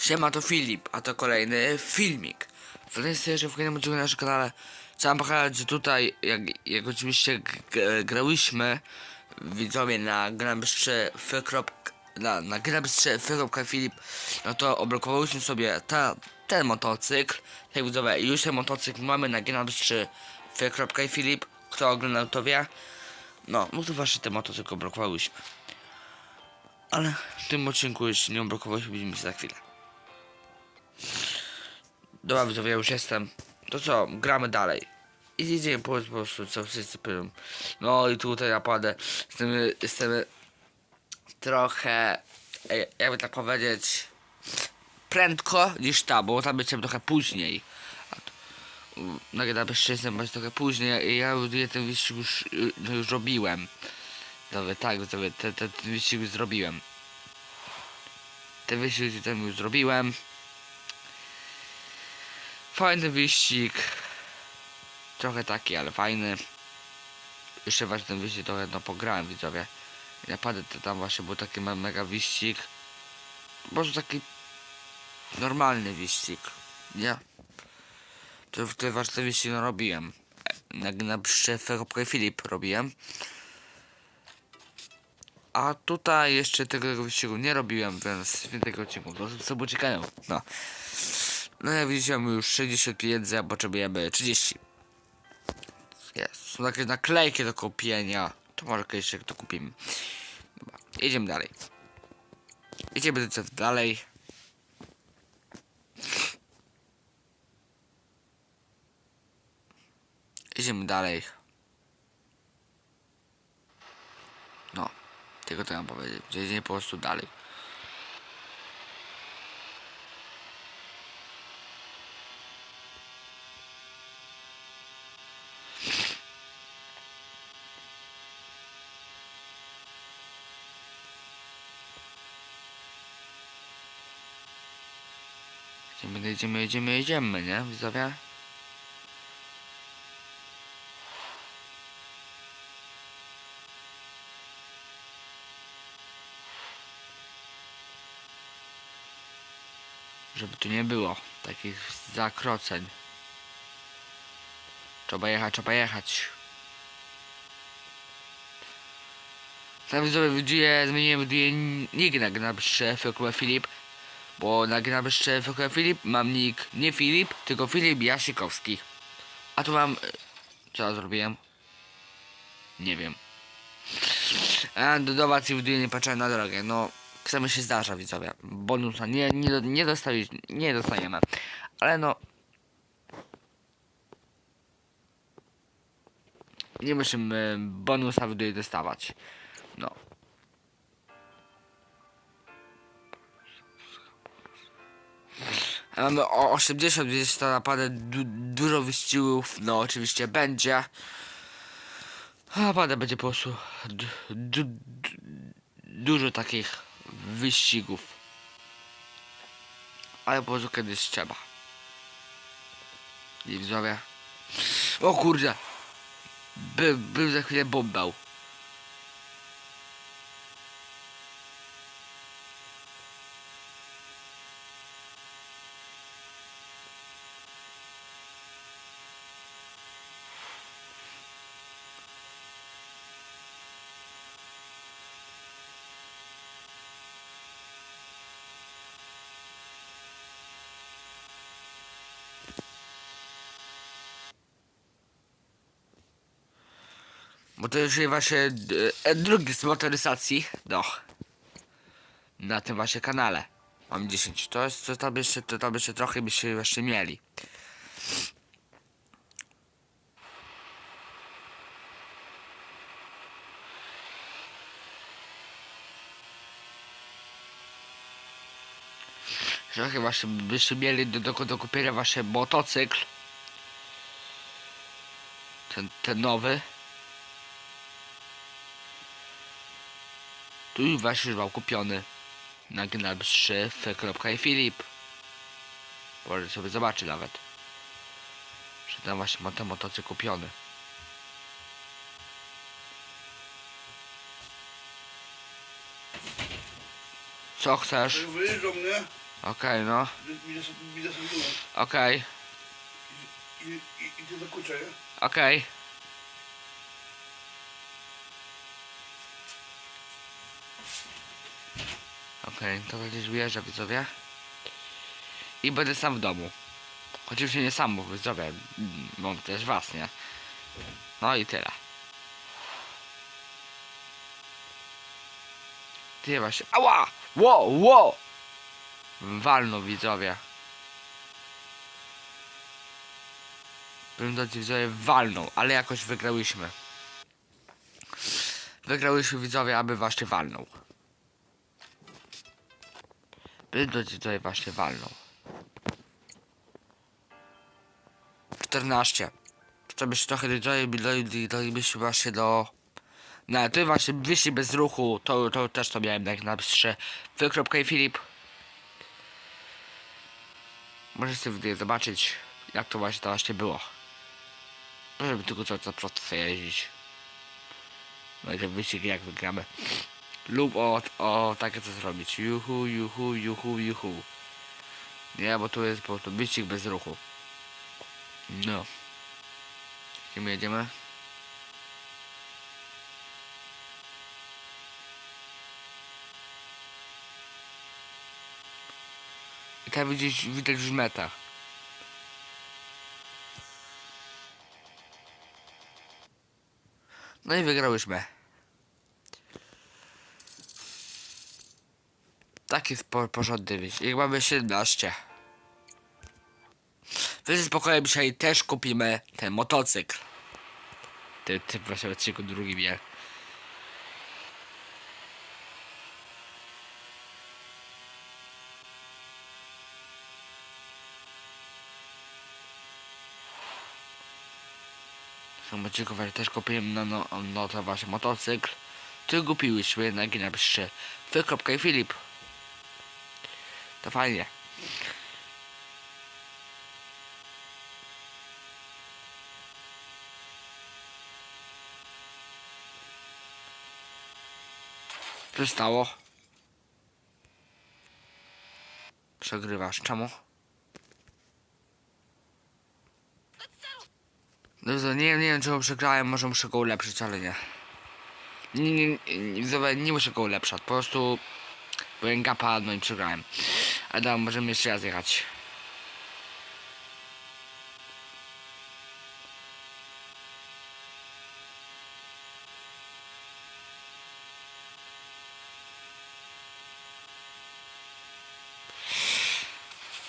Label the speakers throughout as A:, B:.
A: Siema, to Filip, a to kolejny filmik. Wtedy że w kolejnym odcinku na naszym kanale chciałem pokazać, że tutaj, jak, jak oczywiście grałyśmy, widzowie, na granabystrze na, na granabystrze Filip, no to oblokowałyśmy sobie ta, ten motocykl. Tak widzowie, już ten motocykl mamy na granabystrze Filip, kto oglądał to wie. No, no to właśnie ten motocykl oblokowałyśmy. Ale w tym odcinku jeszcze nie oblokowałyśmy, widzimy się za chwilę. Dobra widzowie, ja już jestem. To co, gramy dalej. I idziemy po, prostu, co wszyscy piszą. No i tutaj naprawdę jestem, jestem trochę, jakby tak powiedzieć, prędko niż ta, bo tam będziemy trochę później. A tu, u, Na jeszcze jestem trochę później i ja ten wyścig już, y, już robiłem. Dobra, tak, widzowie, ten, ten, wyścig już zrobiłem. Ten wyścig już zrobiłem. Fajny wyścig. Trochę taki, ale fajny. Jeszcze właśnie ten wyścig trochę no pograłem widzowie. Naprawdę to tam właśnie był taki me- mega wyścig. Prostu taki normalny wyścig. Nie? To, to właśnie ten wyścig no, robiłem. Na, na Ferropkę Filip robiłem. A tutaj jeszcze tego wyścigu nie robiłem, więc w tego odcinku to sobie czekają. No. No jak widzicie mamy już 60 pieniędzy, a potrzebujemy 30. Jest. Są takie naklejki do kupienia. To może kiedyś to kupimy. Dobra. Idziemy dalej. Idziemy dalej. Idziemy dalej. No. Tylko to mam powiedzieć. Idziemy po prostu dalej. Idziemy, jedziemy, jedziemy, jedziemy, nie? Widzowie? Żeby tu nie było takich zakroceń. Trzeba jechać, trzeba jechać. Tam widzowie widuję, zmieniłem widuję nick na Fekule Filip. Bo na gnabrze Fekule Filip mam nick nie Filip, tylko Filip Jasikowski. A tu mam... e, Co ja zrobiłem? Nie wiem. A do dowacji widuję nie patrzę na drogę, no... Chcemy się zdarza widzowie. Bonusa nie, nie, nie nie dostajemy. Ale no... Nie musimy bonusa widuję dostawać. Mamy o 80, więc to naprawdę du dużo wyścigów, no oczywiście będzie. A naprawdę będzie po prostu du du du dużo takich wyścigów. Ale po prostu kiedyś trzeba. I widzowie. O kurde! By, był za chwilę bombał. Bo to już właśnie e, drugi z motoryzacji. No. Na tym właśnie kanale. Mam 10. To jest, to tam jeszcze, to tam jeszcze trochę byście właśnie mieli. Trochę właśnie byście mieli do, do, do kupienia właśnie motocykl. Ten, ten nowy. Już właśnie mam kupiony na gnabrze Filip. Może sobie zobaczy nawet. Że tam właśnie mam ten motocykl kupiony. Co chcesz?
B: Wyjeżdżam, nie?
A: Okej, no.
B: Sobie dół.
A: Okej,
B: I, i, i idę do kurczę, nie?
A: okej. Okej, to będziesz wyjeżdża widzowie. I będę sam w domu. Oczywiście nie sam, bo widzowie, mam też was, nie? No i tyle. Ty właśnie. Ała! Ło, ło! Walno widzowie. Bym do widzowie walnął, ale jakoś wygrałyśmy. Wygrałyśmy widzowie, aby właśnie walnął. Bym do widzowie właśnie walnął. 14. To byś trochę widzowie dolibyśmy właśnie do... No, ty właśnie wyszli bez ruchu, to, to też to miałem jak napiszę. Wykropka i Filip. Możesz sobie zobaczyć, jak to właśnie to właśnie było. Żeby tylko co, co prosto sobie jeździć. Będzie wyścig jak wygramy. Lub o, o takie co zrobić. Juhu, juhu, juhu, juhu. Nie, bo tu jest po prostu wyścig bez ruchu. No. Gdzie my jedziemy? I tam widzisz, widać już meta. No i wygrałyśmy. Taki po, porządny wyścig. Jak mamy 17. Wy ze spokojem dzisiaj też kupimy ten motocykl. Ty, ty właśnie odcinku drugim. Są odcinku też kupiłem no, no, no to właśnie motocykl. Ty kupiłyśmy i napiszcie wykropka i Filip. To fajnie. Co? Przegrywasz. Czemu? To nie, nie wiem czemu przegrałem, może muszę go ulepszyć, ale nie. Nie, nie, nie, nie, nie muszę go ulepszać, po prostu byłem gapa, no i przegrałem. Ale dobra, możemy jeszcze raz jechać.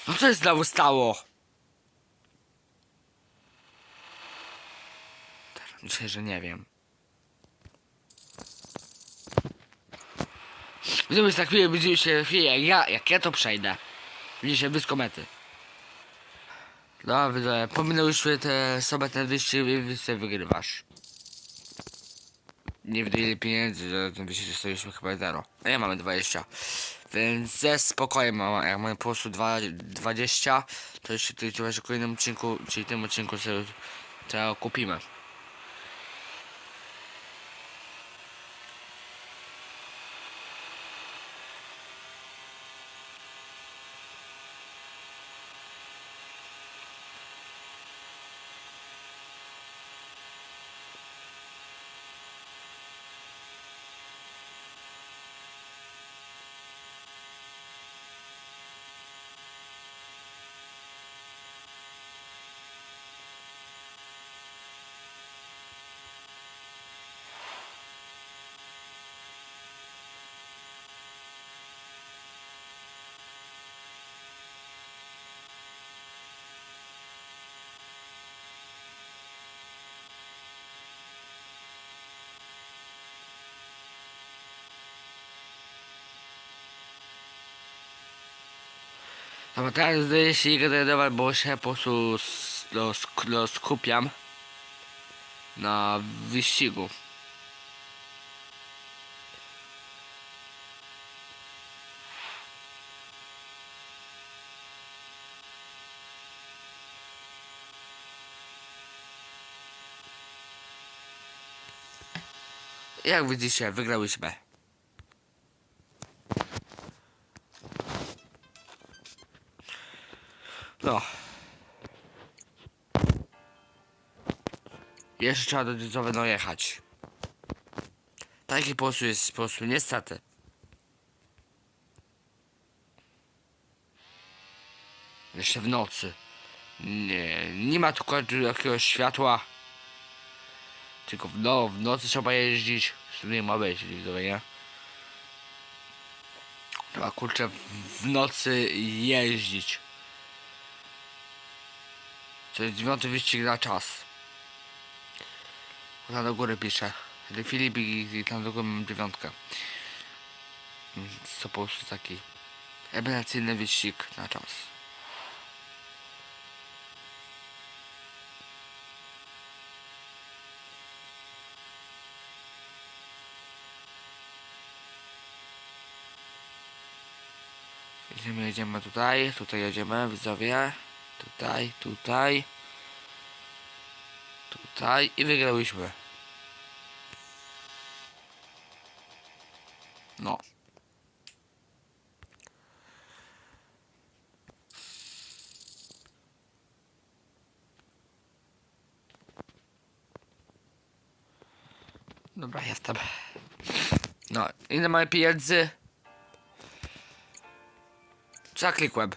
A: No co się znowu stało? Myślę, że nie wiem. Widzimy za chwilę, widzimy się chwilę, jak ja, jak ja to przejdę. Widzicie, bez komety. Dobrze, pominęłyśmy te sobotne wyjście i wy sobie wygrywasz. Nie wiem pieniędzy, za ten wyścig dostaliśmy chyba zero. A ja mamy 20. Więc ze spokojem mam, jak mamy po prostu dwa- 20, to jeszcze w kolejnym odcinku, czyli tym odcinku sobie to kupimy. Dobra, teraz zdaje się nie bo się po prostu no, no, skupiam na wyścigu. Jak widzicie, wygrałyśmy. No. Jeszcze trzeba do Dydzowe dojechać. Taki po prostu jest po prostu niestety. Jeszcze w nocy. Nie, nie ma tu jakiegoś światła. Tylko w, no, w nocy trzeba jeździć. Nie ma być, nie? Trzeba kurczę w, w nocy jeździć. To jest dziewiąty wyścig na czas. Tam do góry pisze. Że Filip i, i tam do góry mam dziewiątkę. To po prostu taki eliminacyjny wyścig na czas. Jedziemy, jedziemy tutaj, tutaj jedziemy, widzowie. Tutaj, tutaj. Tutaj i wygrałyśmy. No. Dobra, jestem. No, ile mamy pieniędzy? Zaklikłem.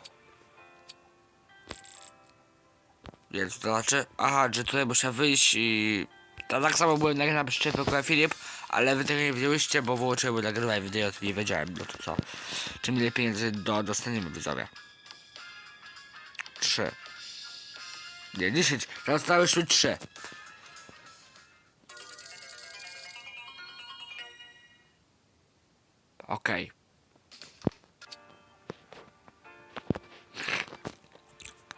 A: Więc to znaczy, aha, że tutaj muszę wyjść i... To tak samo byłem nagrany przez tylko Filip, ale wy tego nie widzieliście, bo wyłączyłem nagrywanie wideo, to nie wiedziałem, no to co. Czym ile pieniędzy do, dostaniemy widzowie. Trzy. Nie, dziesięć. Teraz zostały już trzy.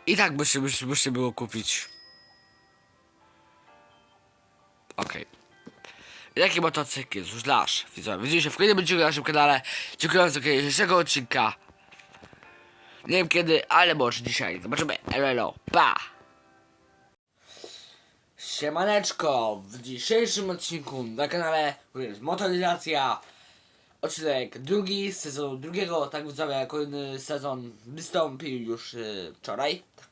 A: I tak się, by się było kupić. Okej. Jaki motocykl jest już nasz? Widzowie, widzimy się w kolejnym odcinku na naszym kanale. Dziękuję za dzisiejszego odcinka. Nie wiem kiedy, ale może dzisiaj. Zobaczymy. Elo, pa! Siemaneczko! W dzisiejszym odcinku na kanale jest motoryzacja. Odcinek drugi z sezonu drugiego, tak widzowie, kolejny sezon wystąpił już y, wczoraj. Tak.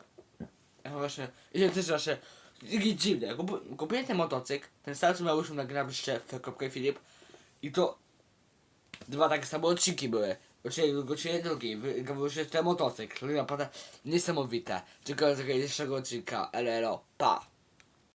A: Ja właśnie, i też takie dziwne, Kup, kupiłem ten motocykl, ten sam co miałyśmy nagrać jeszcze w Kropkę Filip i to dwa takie same odcinki były. Odcinek godzinie drugi, wygawał się ten motocykl, naprawdę niesamowite. Dziękuję za dzisiejszego odcinka, LLO, pa!